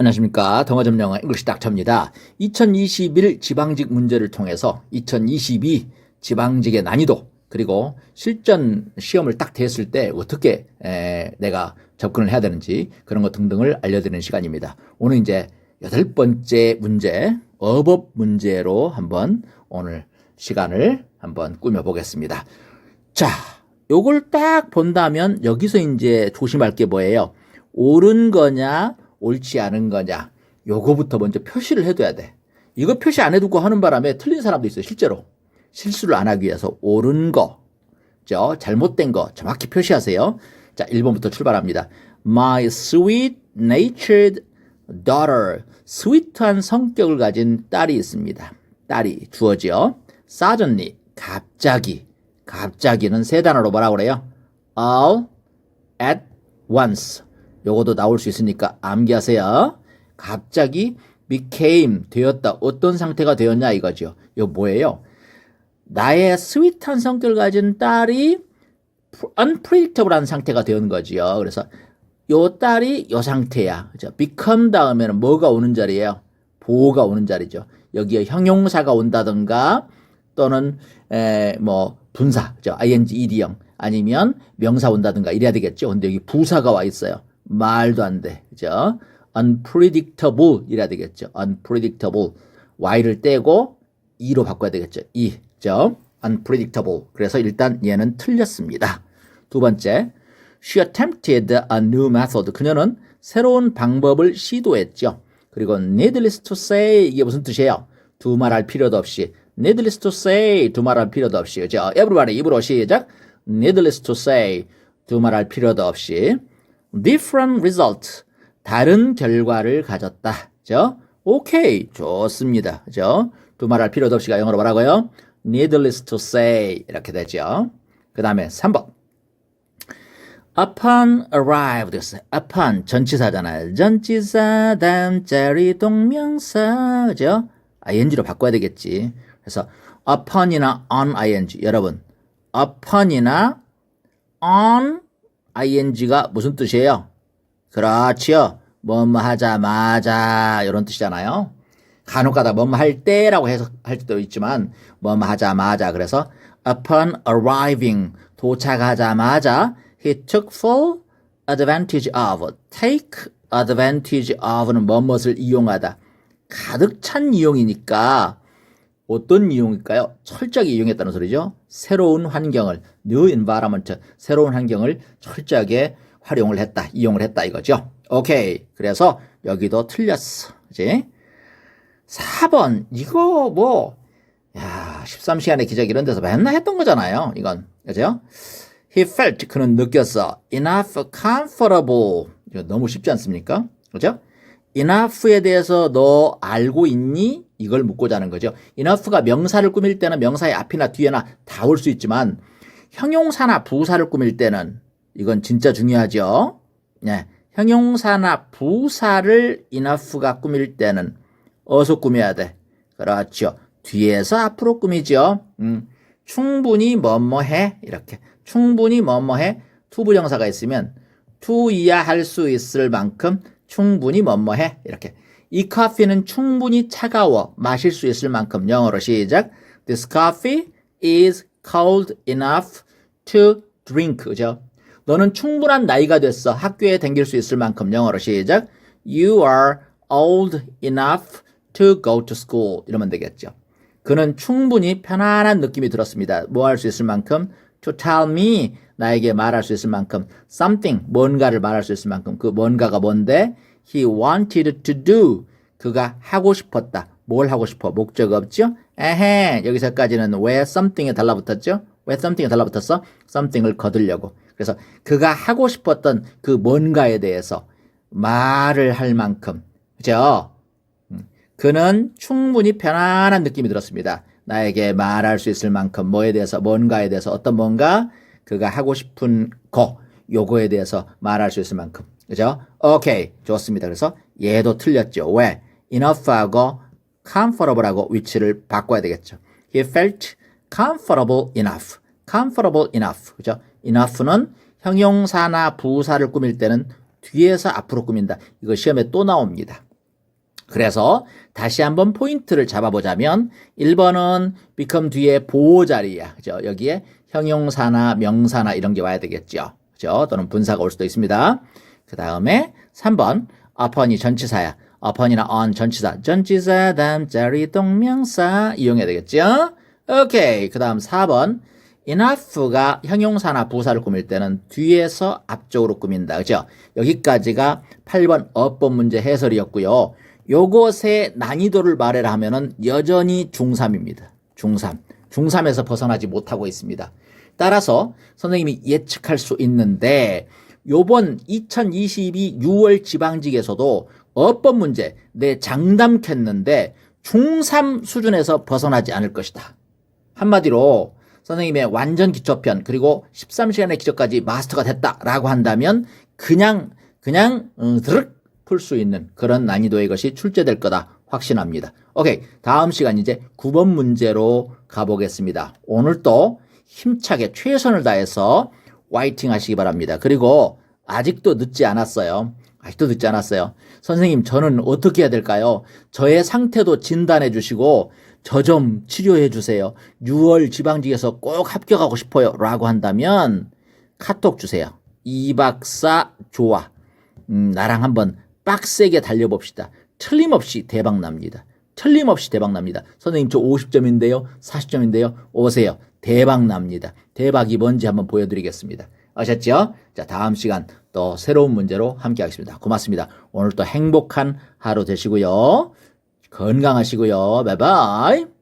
안녕하십니까. 동아점 영어 잉글리시 닥터입니다. 2021 지방직 문제를 통해서 2022 지방직의 난이도 그리고 실전 시험을 딱 됐을 때 어떻게 에, 내가 접근을 해야 되는지 그런 것 등등을 알려드리는 시간입니다. 오늘 이제 여덟 번째 문제 어법 문제로 한번 오늘 시간을 한번 꾸며보겠습니다. 자, 요걸 딱 본다면 여기서 이제 조심할 게 뭐예요? 옳은 거냐, 옳지 않은 거냐. 요거부터 먼저 표시를 해둬야 돼. 이거 표시 안 해두고 하는 바람에 틀린 사람도 있어요, 실제로. 실수를 안 하기 위해서 옳은 거, 저 잘못된 거 정확히 표시하세요. 자, 1번부터 출발합니다. My sweet natured daughter. 스위트한 성격을 가진 딸이 있습니다. 딸이 주어지요. suddenly, 갑자기. 갑자기는 세 단어로 뭐라고 그래요? all at once. 요것도 나올 수 있으니까 암기하세요. 갑자기 became 되었다. 어떤 상태가 되었냐 이거죠. 이거 뭐예요? 나의 스윗한 성격을 가진 딸이 unpredictable한 상태가 되는 거지요. 그래서 요 딸이 요 상태야. 그죠? become 다음에는 뭐가 오는 자리예요? 보호가 오는 자리죠. 여기에 형용사가 온다든가 또는 에, 뭐 분사, 그죠? ing, ed형 아니면 명사 온다든가 이래야 되겠죠. 근데 여기 부사가 와 있어요. 말도 안 돼. 그죠? unpredictable 이래야 되겠죠. unpredictable. y를 떼고 e로 바꿔야 되겠죠. e. 그죠? unpredictable. 그래서 일단 얘는 틀렸습니다. 두 번째. She attempted a new method. 그녀는 새로운 방법을 시도했죠. 그리고 needless to say 이게 무슨 뜻이에요? 두말할 필요도 없이 needless to say 두말할 필요도 없이 그죠? everybody 입으로 시작 needless to say 두말할 필요도 없이 different result 다른 결과를 가졌다. 그죠? 오케이 좋습니다. 그죠? 두말할 필요도 없이가 영어로 뭐라고요? needless to say 이렇게 되죠. 그 다음에 3번 upon arrived upon 전치사잖아요. 전치사 다음 자리 동명사 그죠? ing로 바꿔야 되겠지. 그래서 upon이나 on ing 여러분 upon이나 on ing가 무슨 뜻이에요? 그렇지요. 뭐뭐 하자마자 이런 뜻이잖아요. 간혹가다 뭐뭐 할 때라고 해석할 수도 있지만 뭐뭐 하자마자 그래서 upon arriving 도착하자마자 he took full advantage of take advantage of는 뭐뭇을 이용하다 가득 찬 이용이니까 어떤 이용일까요? 철저하게 이용했다는 소리죠. 새로운 환경을 new environment 새로운 환경을 철저하게 활용을 했다, 이용을 했다 이거죠. 오케이. 그래서 여기도 틀렸어. 그지? 4번 이거 뭐 야, 13시간의 기적 이런 데서 맨날 했던 거잖아요. 이건. 그죠? He felt 그는 느꼈어. enough comfortable. 이거 너무 쉽지 않습니까? 그죠? Enough에 대해서 너 알고 있니? 이걸 묻고자 하는 거죠. enough가 명사를 꾸밀 때는 명사의 앞이나 뒤에나 다 올 수 있지만 형용사나 부사를 꾸밀 때는 이건 진짜 중요하죠. 네. 형용사나 부사를 enough가 꾸밀 때는 어디서 꾸며야 돼? 그렇죠. 뒤에서 앞으로 꾸미죠. 음, 충분히 뭐뭐해 이렇게 충분히 뭐뭐해 투부정사가 있으면 투이야 할 수 있을 만큼 충분히 뭐뭐해? 이렇게. 이 커피는 충분히 차가워 마실 수 있을 만큼 영어로 시작. This coffee is cold enough to drink. 그죠? 너는 충분한 나이가 됐어. 학교에 댕길 수 있을 만큼 영어로 시작. You are old enough to go to school. 이러면 되겠죠. 그는 충분히 편안한 느낌이 들었습니다. 뭐 할 수 있을 만큼 to tell me 나에게 말할 수 있을 만큼 something 뭔가를 말할 수 있을 만큼 그 뭔가가 뭔데 he wanted to do 그가 하고 싶었다. 뭘 하고 싶어? 목적 없죠? 에헤 여기서까지는 왜 something에 달라붙었죠? 왜 something에 달라붙었어? something을 거두려고. 그래서 그가 하고 싶었던 그 뭔가에 대해서 말을 할 만큼 그죠? 그는 충분히 편안한 느낌이 들었습니다. 나에게 말할 수 있을 만큼 뭐에 대해서 뭔가에 대해서 어떤 뭔가 그가 하고 싶은 거 요거에 대해서 말할 수 있을 만큼 그죠? 오케이 좋습니다. 그래서 얘도 틀렸죠. 왜? enough하고 comfortable하고 위치를 바꿔야 되겠죠. He felt comfortable enough. comfortable enough. 그죠? enough는 형용사나 부사를 꾸밀 때는 뒤에서 앞으로 꾸민다. 이거 시험에 또 나옵니다. 그래서 다시 한번 포인트를 잡아보자면 1번은 become 뒤에 보호 자리야. 그죠? 여기에 형용사나 명사나 이런 게 와야 되겠죠. 그죠? 또는 분사가 올 수도 있습니다. 그 다음에 3번 upon이 전치사야. upon이나 on 전치사. 전치사 다음 자리 동명사 이용해야 되겠죠? 오케이. 그 다음 4번 enough가 형용사나 부사를 꾸밀 때는 뒤에서 앞쪽으로 꾸민다. 그죠? 여기까지가 8번 어법 문제 해설이었고요. 요것의 난이도를 말해라 하면은 여전히 중3입니다. 중3. 중3에서 벗어나지 못하고 있습니다. 따라서 선생님이 예측할 수 있는데 요번 2022 6월 지방직에서도 어법 문제 내 장담했는데 중3 수준에서 벗어나지 않을 것이다. 한마디로 선생님의 완전 기초편 그리고 13시간의 기초까지 마스터가 됐다라고 한다면 그냥 그냥 음, 드륵 풀 수 있는 그런 난이도의 것이 출제될 거다 확신합니다. 오케이 다음 시간 이제 9번 문제로 가보겠습니다. 오늘 또 힘차게 최선을 다해서 화이팅 하시기 바랍니다. 그리고 아직도 늦지 않았어요. 아직도 늦지 않았어요. 선생님, 저는 어떻게 해야 될까요? 저의 상태도 진단해 주시고, 저 좀 치료해 주세요. 6월 지방직에서 꼭 합격하고 싶어요. 라고 한다면, 카톡 주세요. 이 박사 좋아. 음, 나랑 한번 빡세게 달려봅시다. 틀림없이 대박 납니다. 틀림없이 대박 납니다. 선생님, 저 50점인데요. 40점인데요. 오세요. 대박 납니다. 대박이 뭔지 한번 보여드리겠습니다. 아셨죠? 자, 다음 시간 또 새로운 문제로 함께 하겠습니다. 고맙습니다. 오늘 또 행복한 하루 되시고요. 건강하시고요. 바이바이.